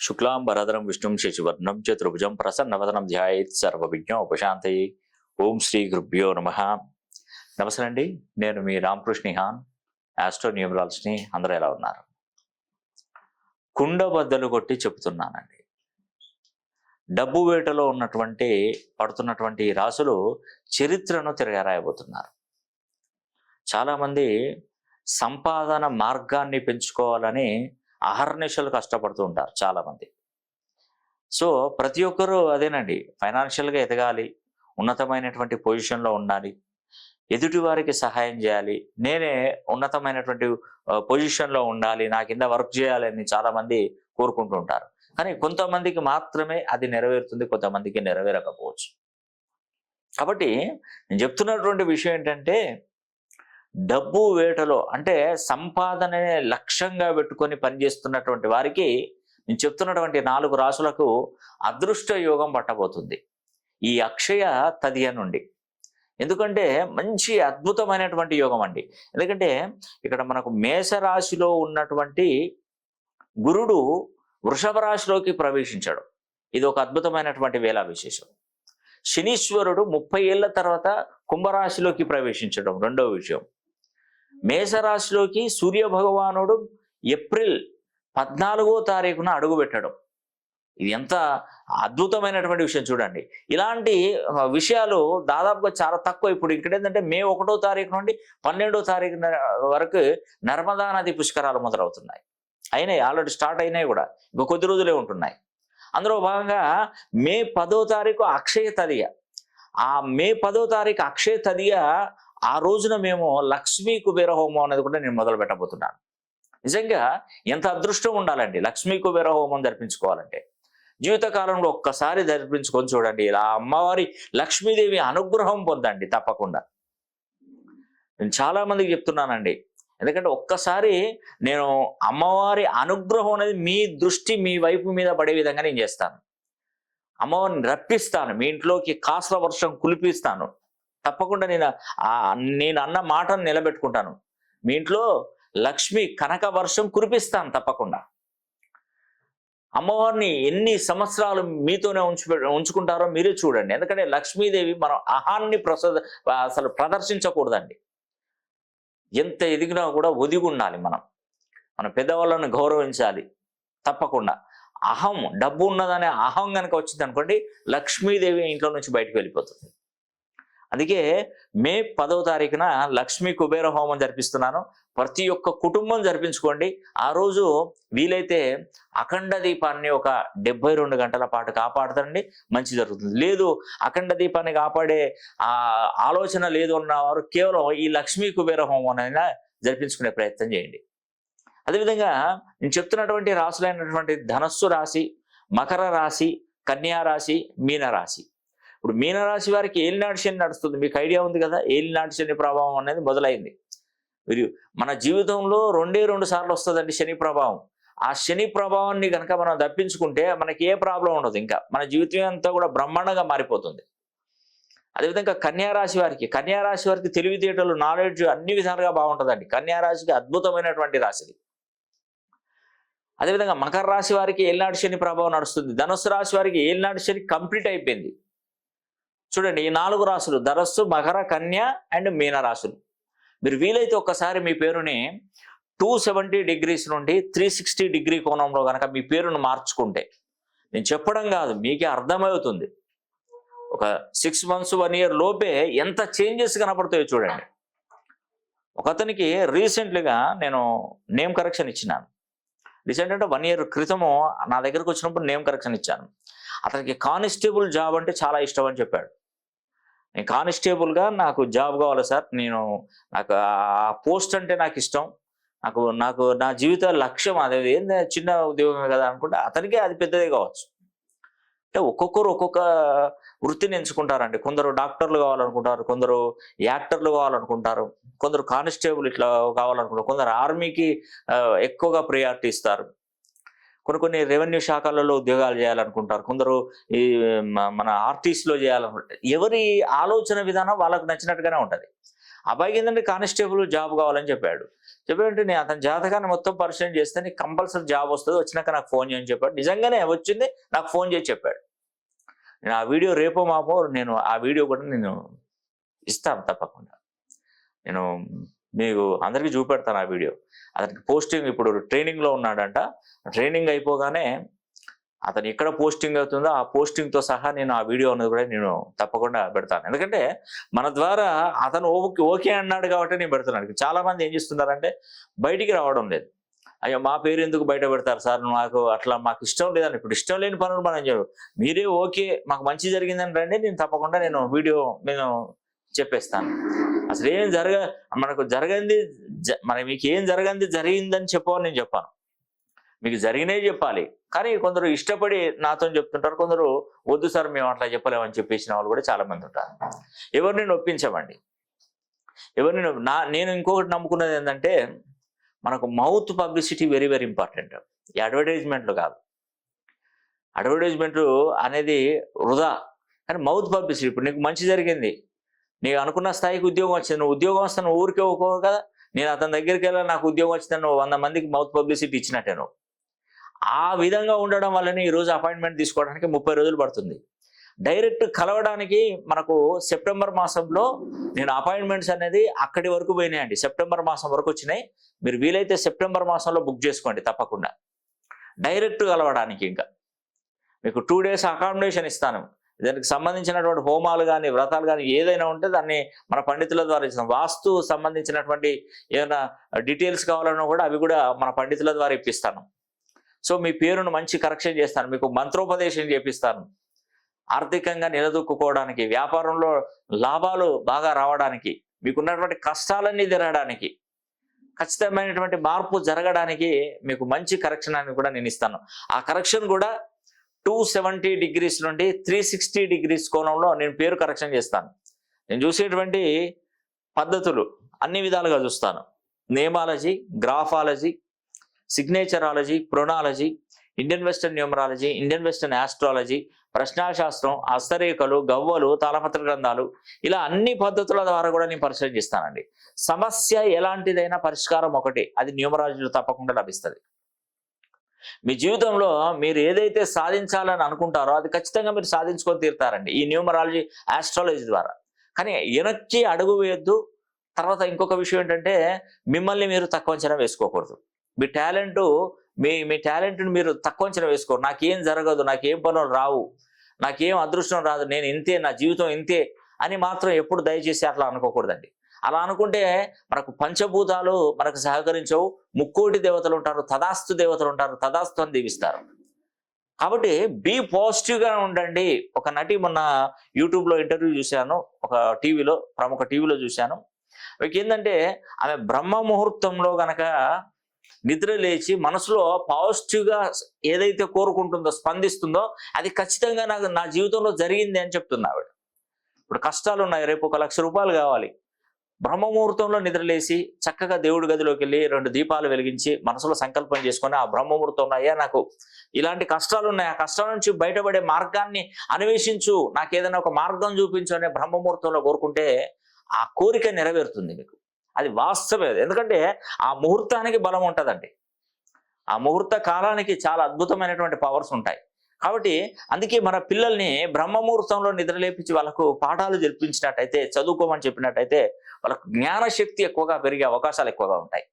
శుక్లాంబరధరం విష్ణుం శశివర్ణం చతుర్భుజం ప్రసన్నవదనం ధ్యాయేత్ సర్వవిజ్ఞం ఉపశాంతి. ఓం శ్రీ గురుభ్యో నమ. నమస్తే అండి నేను మీ రామకృష్ణ హాన్ ఆస్ట్రో న్యూమరాల్స్ని అందరూ ఎలా ఉన్నారు? కుండ బద్దలు కొట్టి చెబుతున్నానండి డబ్బు వేటలో ఉన్నటువంటి పడుతున్నటువంటి రాసులు చరిత్రను తిరగరాయబోతున్నారు. చాలామంది సంపాదన మార్గాన్ని పెంచుకోవాలని అహర్నిశలు కష్టపడుతూ ఉంటారు చాలామంది. సో ప్రతి ఒక్కరూ అదేనండి ఫైనాన్షియల్గా ఎదగాలి ఉన్నతమైనటువంటి పొజిషన్లో ఉండాలి ఎదుటి వారికి సహాయం చేయాలి నేనే ఉన్నతమైనటువంటి పొజిషన్లో ఉండాలి నా కింద వర్క్ చేయాలని చాలామంది కోరుకుంటూ ఉంటారు. కానీ కొంతమందికి మాత్రమే అది నెరవేరుతుంది కొంతమందికి నెరవేరకపోవచ్చు. కాబట్టి నేను చెప్తున్నటువంటి విషయం ఏంటంటే డబ్బు వేటలో అంటే సంపాదననే లక్ష్యంగా పెట్టుకొని పనిచేస్తున్నటువంటి వారికి నేను చెప్తున్నటువంటి నాలుగు రాసులకు అదృష్ట యోగం పట్టబోతుంది. ఈ అక్షయ తదియ నుండి. ఎందుకంటే మంచి అద్భుతమైనటువంటి యోగం అండి. ఎందుకంటే ఇక్కడ మనకు మేషరాశిలో ఉన్నటువంటి గురుడు వృషభ రాశిలోకి ప్రవేశించాడు. ఇది ఒక అద్భుతమైనటువంటి వేళ విశేషం. శనీశ్వరుడు ముప్పై ఏళ్ళ తర్వాత కుంభరాశిలోకి ప్రవేశించడం రెండవ విషయం. మేషరాశిలోకి సూర్య భగవానుడు ఏప్రిల్ పద్నాలుగో తారీఖున అడుగు పెట్టడం ఇది ఎంత అద్భుతమైనటువంటి విషయం చూడండి. ఇలాంటి విషయాలు దాదాపుగా చాలా తక్కువ. ఇప్పుడు ఇక్కడ ఏంటంటే మే ఒకటో తారీఖు నుండి పన్నెండో తారీఖు వరకు నర్మదా నది పుష్కరాలు మొదలవుతున్నాయి. అయినాయి ఆల్రెడీ స్టార్ట్ అయినాయి కూడా. ఇంకో కొద్ది రోజులే ఉంటున్నాయి. అందులో భాగంగా మే పదో తారీఖు అక్షయ తదియ. ఆ మే పదో తారీఖు అక్షయ తదియ ఆ రోజున మేము లక్ష్మీ కుబేర హోమం అనేది కూడా నేను మొదలు పెట్టబోతున్నాను. నిజంగా ఎంత అదృష్టం ఉండాలండి లక్ష్మీ కుబేర హోమం జరిపించుకోవాలంటే. జీవితకాలంలో ఒక్కసారి జరిపించుకొని చూడండి ఇలా అమ్మవారి లక్ష్మీదేవి అనుగ్రహం పొందండి తప్పకుండా. నేను చాలా మందికి చెప్తున్నానండి ఎందుకంటే ఒక్కసారి నేను అమ్మవారి అనుగ్రహం అనేది మీ దృష్టి మీ వైపు మీద పడే విధంగా నేను చేస్తాను. అమ్మవారిని రప్పిస్తాను మీ ఇంట్లోకి కాసుల వర్షం కులిపిస్తాను తప్పకుండా నేను ఆ నేను అన్న మాటను నిలబెట్టుకుంటాను. మీ ఇంట్లో లక్ష్మి కనక వర్షం కురిపిస్తాను తప్పకుండా. అమ్మవారిని ఎన్ని సంవత్సరాలు మీతోనే ఉంచు ఉంచుకుంటారో మీరే చూడండి. ఎందుకంటే లక్ష్మీదేవి మనం అహాన్ని ప్రసద అసలు ప్రదర్శించకూడదండి. ఎంత ఎదిగినా కూడా ఒదిగి ఉండాలి మనం. మన పెద్దవాళ్ళని గౌరవించాలి తప్పకుండా. అహం డబ్బు ఉన్నదనే అహం కనుక వచ్చింది అనుకోండి లక్ష్మీదేవి ఇంట్లో నుంచి బయటకు వెళ్ళిపోతుంది. అందుకే మే పదవ తారీఖున లక్ష్మీ కుబేర హోమం జరిపిస్తున్నాను. ప్రతి ఒక్క కుటుంబం జరిపించుకోండి. ఆ రోజు వీలైతే అఖండ దీపాన్ని ఒక డెబ్బై రెండు గంటల పాటు కాపాడుతండి మంచి జరుగుతుంది. లేదు అఖండ దీపాన్ని కాపాడే ఆ ఆలోచన లేదు ఉన్నవారు కేవలం ఈ లక్ష్మీ కుబేర హోమం అయినా జరిపించుకునే ప్రయత్నం చేయండి. అదేవిధంగా నేను చెప్తున్నటువంటి రాశులైనటువంటి ధనస్సు రాశి మకర రాశి కన్యా రాశి మీన రాశి. ఇప్పుడు మీనరాశి వారికి ఏలినాటి శని నడుస్తుంది. మీకు ఐడియా ఉంది కదా? ఏలినాటి శని ప్రభావం అనేది మొదలైంది. మీరు మన జీవితంలో రెండే రెండు సార్లు వస్తుందండి శని ప్రభావం. ఆ శని ప్రభావాన్ని కనుక మనం తప్పించుకుంటే మనకి ఏ ప్రాబ్లం ఉండదు ఇంకా. మన జీవితం అంతా కూడా బ్రహ్మాండంగా మారిపోతుంది. అదేవిధంగా కన్యా రాశి వారికి కన్యా రాశి వారికి తెలివితేటలు నాలెడ్జ్ అన్ని విధాలుగా బాగుంటుందండి. కన్యా రాశికి అద్భుతమైనటువంటి రాశిది అదేవిధంగా మకర రాశి వారికి ఏలినాటి శని ప్రభావం నడుస్తుంది. ధనుసు రాశి వారికి ఏలినాటి శని కంప్లీట్ అయిపోయింది. చూడండి ఈ నాలుగు రాశులు ధరస్సు మకర కన్య అండ్ మీన రాశులు మీరు వీలైతే ఒక్కసారి మీ పేరుని టూ సెవెంటీ డిగ్రీస్ నుండి త్రీ సిక్స్టీ డిగ్రీ కోణంలో కనుక మీ పేరును మార్చుకుంటే నేను చెప్పడం కాదు మీకే అర్థమవుతుంది. ఒక సిక్స్ మంత్స్ వన్ ఇయర్ లోపే ఎంత చేంజెస్ కనపడతాయో చూడండి. ఒకతనికి రీసెంట్లీగా నేను నేమ్ కరెక్షన్ ఇచ్చినాను. రీసెంట్ అంటే వన్ ఇయర్ క్రితము నా దగ్గరకు వచ్చినప్పుడు నేమ్ కరెక్షన్ ఇచ్చాను. అతనికి కానిస్టేబుల్ జాబ్ అంటే చాలా ఇష్టం అని చెప్పాడు. నేను కానిస్టేబుల్గా నాకు జాబ్ కావాలి సార్. నేను నాకు ఆ పోస్ట్ అంటే నాకు ఇష్టం. నాకు నాకు నా జీవిత లక్ష్యం అదే. ఏంది? చిన్న ఉద్యోగమే కదా అనుకుంటే అతనికే అది పెద్దదే కావచ్చు. అంటే ఒక్కొక్కరు ఒక్కొక్క వృత్తిని ఎంచుకుంటారండి. కొందరు డాక్టర్లు కావాలనుకుంటారు కొందరు యాక్టర్లు కావాలనుకుంటారు కొందరు కానిస్టేబుల్ ఇట్లా కావాలనుకుంటారు కొందరు ఆర్మీకి ఎక్కువగా ప్రియారిటీ ఇస్తారు. కొన్ని కొన్ని రెవెన్యూ శాఖలలో ఉద్యోగాలు చేయాలనుకుంటారు. కొందరు ఈ మ- మన ఆర్టీసీలో చేయాలనుకుంటారు ఎవరి ఆలోచన విధానం వాళ్ళకు నచ్చినట్టుగానే ఉంటుంది. అబ్బాయికి ఏంటంటే కానిస్టేబుల్ జాబ్ కావాలని చెప్పాడు. చెప్పాడంటే నేను అతని జాతకాన్ని మొత్తం పరిశీలన చేస్తే నీకు కంపల్సరీ జాబ్ వస్తుంది. వచ్చినాక నాకు ఫోన్ చేయని చెప్పాడు. నిజంగానే వచ్చింది. నాకు ఫోన్ చేసి చెప్పాడు. నేను ఆ వీడియో రేపో మాపో నేను ఆ వీడియో కూడా నేను ఇస్తాను తప్పకుండా. నేను మీకు అందరికీ చూపెడతాను ఆ వీడియో. అతనికి పోస్టింగ్ ఇప్పుడు ట్రైనింగ్లో ఉన్నాడంట. ట్రైనింగ్ అయిపోగానే అతను ఎక్కడ పోస్టింగ్ అవుతుందో ఆ పోస్టింగ్తో సహా నేను ఆ వీడియో అనేది కూడా నేను తప్పకుండా పెడతాను. ఎందుకంటే మన ద్వారా అతను ఓకే ఓకే అన్నాడు కాబట్టి నేను పెడుతున్నాను. చాలామంది ఏం చేస్తున్నారంటే బయటికి రావడం లేదు. అయ్యో మా పేరు ఎందుకు బయట పెడతారు సార్? నాకు అట్లా మాకు ఇష్టం లేదని. ఇప్పుడు ఇష్టం లేని పనులు మనం చేయవు మీరే ఓకే మాకు మంచి జరిగిందని రండి. నేను తప్పకుండా నేను వీడియో నేను చెప్పేస్తాను. అసలు ఏం జరగ మనకు జరగంది జ- మన మీకు ఏం జరగంది జరిగిందని చెప్పవని నేను చెప్పాను. మీకు జరిగినవి చెప్పాలి. కానీ కొందరు ఇష్టపడి నాతో చెప్తుంటారు కొందరు వద్దు సార్ మేము అట్లా చెప్పలేమని చెప్పేసిన వాళ్ళు కూడా చాలా మంది ఉంటారు. ఎవరిని ఒప్పించమండి ఎవరిని నా నేను ఇంకొకటి నమ్ముకున్నది ఏంటంటే మనకు mouth publicity very very important. ఈ అడ్వర్టైజ్మెంట్లు కాదు. అడ్వర్టైజ్మెంట్లు అనేది వృధా. కానీ మౌత్ పబ్లిసిటీ ఇప్పుడు నీకు మంచి జరిగింది. నీకు అనుకున్న స్థాయికి ఉద్యోగం వచ్చింది. నువ్వు ఉద్యోగం వస్తే నువ్వు ఊరికే ఒక్కో కదా. నేను అతని దగ్గరికి వెళ్ళి నాకు ఉద్యోగం వచ్చిందని నువ్వు వంద మందికి మౌత్ పబ్లిసిటీ ఇచ్చినట్టే నువ్వు. ఆ విధంగా ఉండడం వల్లనే ఈరోజు అపాయింట్మెంట్ తీసుకోవడానికి ముప్పై రోజులు పడుతుంది. డైరెక్ట్ కలవడానికి మనకు సెప్టెంబర్ మాసంలో నేను అపాయింట్మెంట్స్ అనేది అక్కడి వరకు పోయినాయండి. సెప్టెంబర్ మాసం వరకు వచ్చినాయి. మీరు వీలైతే సెప్టెంబర్ మాసంలో బుక్ చేసుకోండి తప్పకుండా. డైరెక్ట్ కలవడానికి ఇంకా. మీకు టూ డేస్ అకామిడేషన్ ఇస్తాను. దానికి సంబంధించినటువంటి హోమాలు కానీ వ్రతాలు కానీ ఏదైనా ఉంటే దాన్ని మన పండితుల ద్వారా ఇస్తాం. వాస్తు సంబంధించినటువంటి ఏమైనా డీటెయిల్స్ కావాలన్నా కూడా అవి కూడా మన పండితుల ద్వారా ఇప్పిస్తాను. సో మీ పేరును మంచి కరెక్షన్ చేస్తాను. మీకు మంత్రోపదేశం చేపిస్తాను. ఆర్థికంగా నిలదొక్కుకోవడానికి వ్యాపారంలో లాభాలు బాగా రావడానికి మీకున్నటువంటి కష్టాలన్నీ తిరగడానికి ఖచ్చితమైనటువంటి మార్పు జరగడానికి మీకు మంచి కరెక్షన్ అని కూడా నేను ఇస్తాను. ఆ కరెక్షన్ కూడా టూ సెవెంటీ డిగ్రీస్ నుండి త్రీ సిక్స్టీ డిగ్రీస్ కోణంలో నేను పేరు కరెక్షన్ చేస్తాను. నేను చూసేటువంటి పద్ధతులు అన్ని విధాలుగా చూస్తాను. Namology graphology signatureology pronology Indian western numerology Indian western astrology ప్రశ్నాశాస్త్రం హస్తరేఖలు గవ్వలు తాళపత్ర గ్రంథాలు ఇలా అన్ని పద్ధతుల ద్వారా కూడా నేను పరిశీలిస్తానండి సమస్య ఎలాంటిదైనా పరిష్కారం ఒకటి. అది న్యూమరాలజీలో తప్పకుండా లభిస్తుంది. మీ జీవితంలో మీరు ఏదైతే సాధించాలని అనుకుంటారో అది ఖచ్చితంగా మీరు సాధించుకొని తీరుతారండి. ఈ న్యూమరాలజీ ఆస్ట్రాలజీ ద్వారా. కానీ వెనక్కి అడుగు వేయొద్దు. తర్వాత ఇంకొక విషయం ఏంటంటే మిమ్మల్ని మీరు తక్కువ అంచనా వేసుకోకూడదు. మీ టాలెంట్ మీ మీ టాలెంట్ని మీరు తక్కువ అంచనా వేసుకోరు. నాకేం జరగదు నాకేం పనులు రావు నాకేం అదృష్టం రాదు నేను ఇంతే నా జీవితం ఇంతే అని మాత్రం ఎప్పుడు దయచేసి అట్లా అనుకోకూడదండి. అలా అనుకుంటే మనకు పంచభూతాలు మనకు సహకరించవు. ముక్కోటి దేవతలు ఉంటారు తదాస్తు దేవతలు ఉంటారు తదాస్తు అని దీవిస్తారు. కాబట్టి బీ పాజిటివ్గా ఉండండి. ఒక నటి మొన్న యూట్యూబ్లో ఇంటర్వ్యూ చూశాను ఒక టీవీలో ప్రముఖ టీవీలో చూశాను. ఏంటంటే ఆమె బ్రహ్మ ముహూర్తంలో గనక నిద్ర లేచి మనసులో పాజిటివ్గా ఏదైతే కోరుకుంటుందో స్పందిస్తుందో అది ఖచ్చితంగా నాకు నా జీవితంలో జరిగింది అని చెప్తుంది ఆవిడ. ఇప్పుడు కష్టాలు ఉన్నాయి రేపు ఒక లక్ష రూపాయలు కావాలి. బ్రహ్మముహూర్తంలో నిద్రలేసి చక్కగా దేవుడి గదిలోకి వెళ్ళి రెండు దీపాలు వెలిగించి మనసులో సంకల్పం చేసుకొని ఆ బ్రహ్మముహూర్తంలో అయ్యా నాకు ఇలాంటి కష్టాలు ఉన్నాయి ఆ కష్టాల నుంచి బయటపడే మార్గాన్ని అన్వేషించు. నాకు ఏదైనా ఒక మార్గం చూపించు అనే బ్రహ్మముహూర్తంలో కోరుకుంటే ఆ కోరిక నెరవేరుతుంది మీకు. అది వాస్తవే ఎందుకంటే ఆ ముహూర్తానికి బలం ఉంటుందండి. ఆ ముహూర్త కాలానికి చాలా అద్భుతమైనటువంటి పవర్స్ ఉంటాయి. కాబట్టి అందుకే మన పిల్లల్ని బ్రహ్మముహూర్తంలో నిద్రలేపించి వాళ్ళకు పాఠాలు జరిపించినట్టయితే చదువుకోమని చెప్పినట్టయితే వాళ్ళకు జ్ఞానశక్తి ఎక్కువగా పెరిగే అవకాశాలు ఎక్కువగా ఉంటాయి.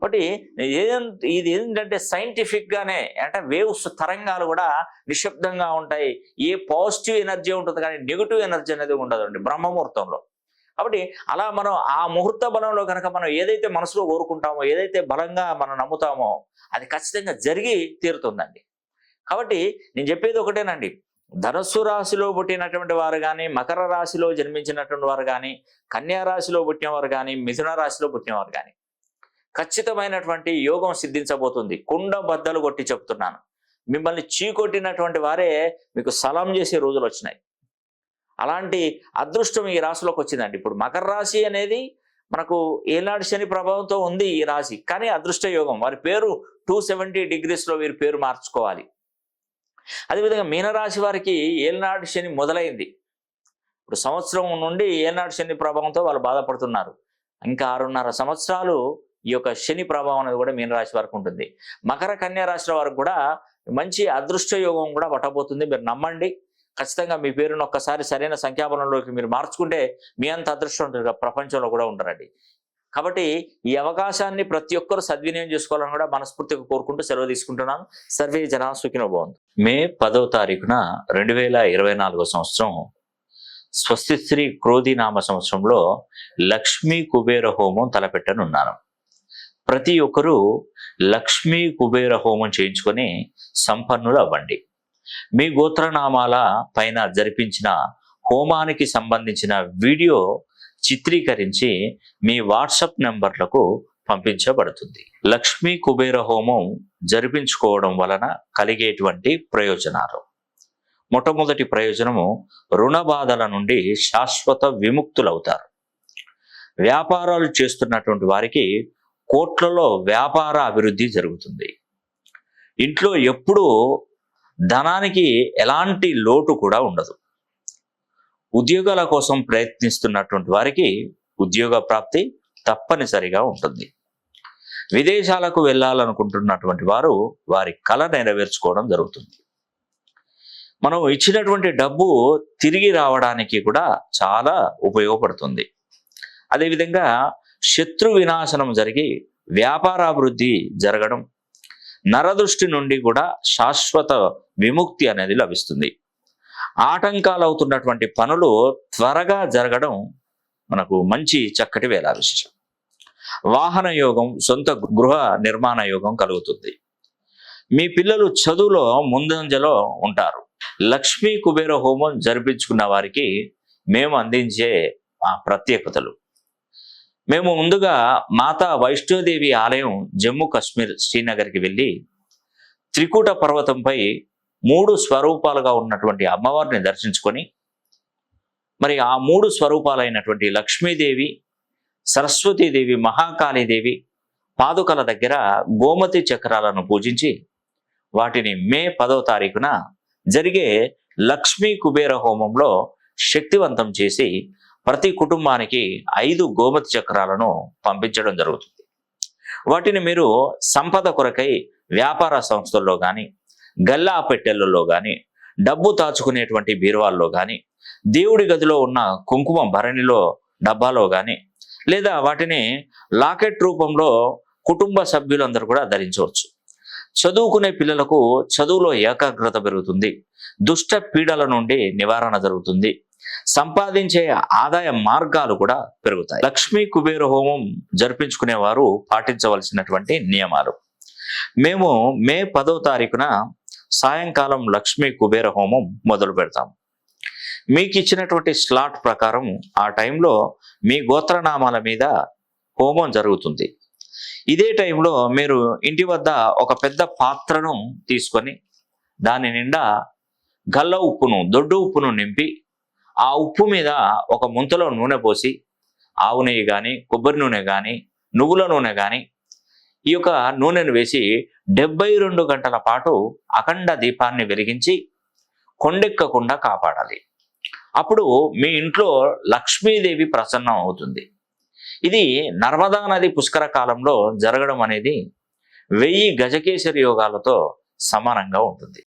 కాబట్టి ఇది ఏంటంటే సైంటిఫిక్గానే అంటే వేవ్స్ తరంగాలు కూడా నిశ్శబ్దంగా ఉంటాయి. ఏ పాజిటివ్ ఎనర్జీ ఉంటుంది కానీ నెగిటివ్ ఎనర్జీ అనేది ఉండదండి బ్రహ్మముహూర్తంలో. కాబట్టి అలా మనం ఆ ముహూర్త బలంలో కనుక మనం ఏదైతే మనసులో కోరుకుంటామో ఏదైతే బలంగా మనం నమ్ముతామో అది ఖచ్చితంగా జరిగి తీరుతుందండి. కాబట్టి నేను చెప్పేది ఒకటేనండి. ధనస్సు రాశిలో పుట్టినటువంటి వారు కానీ మకర రాశిలో జన్మించినటువంటి వారు కానీ కన్యా రాశిలో పుట్టినవారు కానీ మిథున రాశిలో పుట్టినవారు కానీ ఖచ్చితమైనటువంటి యోగం సిద్ధించబోతుంది. కుండ బద్దలు కొట్టి చెప్తున్నాను. మిమ్మల్ని చీకొట్టినటువంటి వారే మీకు సలాం చేసే రోజులు వచ్చినాయి. అలాంటి అదృష్టం ఈ రాశిలోకి వచ్చిందండి. ఇప్పుడు మకర రాశి అనేది మనకు ఏనాడు శని ప్రభావంతో ఉంది ఈ రాశి. కానీ అదృష్ట యోగం వారి పేరు టూ సెవెంటీ డిగ్రీస్లో వీరి పేరు మార్చుకోవాలి. అదేవిధంగా మీనరాశి వారికి ఏలనాడు శని మొదలైంది. ఇప్పుడు సంవత్సరం నుండి ఏలనాడు శని ప్రభావంతో వాళ్ళు బాధపడుతున్నారు. ఇంకా ఆరున్నర సంవత్సరాలు ఈ యొక్క శని ప్రభావం అనేది కూడా మీనరాశి వారికి ఉంటుంది. మకర కన్యా రాశి వారికి కూడా మంచి అదృష్ట యోగం కూడా పట్టబోతుంది. మీరు నమ్మండి. ఖచ్చితంగా మీ పేరును ఒక్కసారి సరైన సంఖ్యాబలంలోకి మీరు మార్చుకుంటే మీ అంత అదృష్టం ప్రపంచంలో కూడా ఉండరండి. కాబట్టి ఈ అవకాశాన్ని ప్రతి ఒక్కరు సద్వినియోగం చేసుకోవాలని కూడా మనస్ఫూర్తిగా కోరుకుంటూ సెలవు తీసుకుంటున్నాను. సర్వే జనా సుఖినో బాగుంది మే పదవ తారీఖున రెండు వేల ఇరవై నాలుగో సంవత్సరం స్వస్తి శ్రీ క్రోధి నామ సంవత్సరంలో లక్ష్మీ కుబేర హోమం తలపెట్టనున్నాను ప్రతి ఒక్కరూ లక్ష్మీ కుబేర హోమం చేయించుకొని సంపన్నులు అవ్వండి. మీ గోత్రనామాల పైన జరిపించిన హోమానికి సంబంధించిన వీడియో చిత్రీకరించి మీ వాట్సప్ నెంబర్లకు పంపించబడుతుంది. లక్ష్మీ కుబేర హోమం జరిపించుకోవడం వలన కలిగేటువంటి ప్రయోజనాలు. మొట్టమొదటి ప్రయోజనము రుణ బాధల నుండి శాశ్వత విముక్తులవుతారు. వ్యాపారాలు చేస్తున్నటువంటి వారికి కోట్లలో వ్యాపార అభివృద్ధి జరుగుతుంది. ఇంట్లో ఎప్పుడూ ధనానికి ఎలాంటి లోటు కూడా ఉండదు. ఉద్యోగాల కోసం ప్రయత్నిస్తున్నటువంటి వారికి ఉద్యోగ ప్రాప్తి తప్పనిసరిగా ఉంటుంది. విదేశాలకు వెళ్ళాలనుకుంటున్నటువంటి వారు వారి కళ నెరవేర్చుకోవడం జరుగుతుంది. మనం ఇచ్చినటువంటి డబ్బు తిరిగి రావడానికి కూడా చాలా ఉపయోగపడుతుంది. అదేవిధంగా శత్రు వినాశనం జరిగి వ్యాపారాభివృద్ధి జరగడం నరదృష్టి నుండి కూడా శాశ్వత విముక్తి అనేది లభిస్తుంది. ఆటంకాలు అవుతున్నటువంటి పనులు త్వరగా జరగడం మనకు మంచి చక్కటి వేలా విషయం వాహన యోగం సొంత గృహ నిర్మాణ యోగం కలుగుతుంది. మీ పిల్లలు చదువులో ముందంజలో ఉంటారు. లక్ష్మీ కుబేర హోమం జరిపించుకున్న వారికి మేము అందించే ఆ ప్రత్యేకతలు. మేము ముందుగా మాతా వైష్ణోదేవి ఆలయం జమ్మూ కాశ్మీర్ శ్రీనగర్కి వెళ్ళి త్రికూట పర్వతంపై మూడు స్వరూపాలుగా ఉన్నటువంటి అమ్మవారిని దర్శించుకొని మరి ఆ మూడు స్వరూపాలైనటువంటి లక్ష్మీదేవి సరస్వతీదేవి మహాకాళీదేవి పాదుకల దగ్గర గోమతి చక్రాలను పూజించి వాటిని మే పదో తారీఖున జరిగే లక్ష్మీ కుబేర హోమంలో శక్తివంతం చేసి ప్రతి కుటుంబానికి ఐదు గోమతి చక్రాలను పంపించడం జరుగుతుంది. వాటిని మీరు సంపద కొరకై వ్యాపార సంస్థల్లో కానీ గల్లా పెట్టెలలో కానీ డబ్బు దాచుకునేటువంటి బీరువాల్లో కానీ దేవుడి గదిలో ఉన్న కుంకుమ భరణిలో డబ్బాలో కానీ లేదా వాటిని లాకెట్ రూపంలో కుటుంబ సభ్యులందరూ కూడా ధరించవచ్చు. చదువుకునే పిల్లలకు చదువులో ఏకాగ్రత పెరుగుతుంది. దుష్ట పీడల నుండి నివారణ జరుగుతుంది. సంపాదించే ఆదాయ మార్గాలు కూడా పెరుగుతాయి. లక్ష్మీ కుబేర హోమం జరిపించుకునే వారు పాటించవలసినటువంటి నియమాలు. మేము మే పదో తారీఖున సాయంకాలం లక్ష్మీ కుబేర హోమం మొదలు పెడతాం. మీకు ఇచ్చినటువంటి స్లాట్ ప్రకారం ఆ టైంలో మీ గోత్రనామాల మీద హోమం జరుగుతుంది. ఇదే టైంలో మీరు ఇంటి వద్ద ఒక పెద్ద పాత్రను తీసుకొని దాని నిండా గల్ల ఉప్పును దొడ్డు ఉప్పును నింపి ఆ ఉప్పు మీద ఒక ముంతలో నూనె పోసి ఆవు నెయ్యి కానీ కొబ్బరి నూనె కానీ నువ్వుల నూనె కానీ ఈ యొక్క నూనెను వేసి డెబ్బై రెండు గంటల పాటు అఖండ దీపాన్ని వెలిగించి కొండెక్కకుండా కాపాడాలి. అప్పుడు మీ ఇంట్లో లక్ష్మీదేవి ప్రసన్నం అవుతుంది. ఇది నర్మదా నది పుష్కర కాలంలో జరగడం అనేది వెయ్యి గజకేశ్వరి యోగాలతో సమానంగా ఉంటుంది.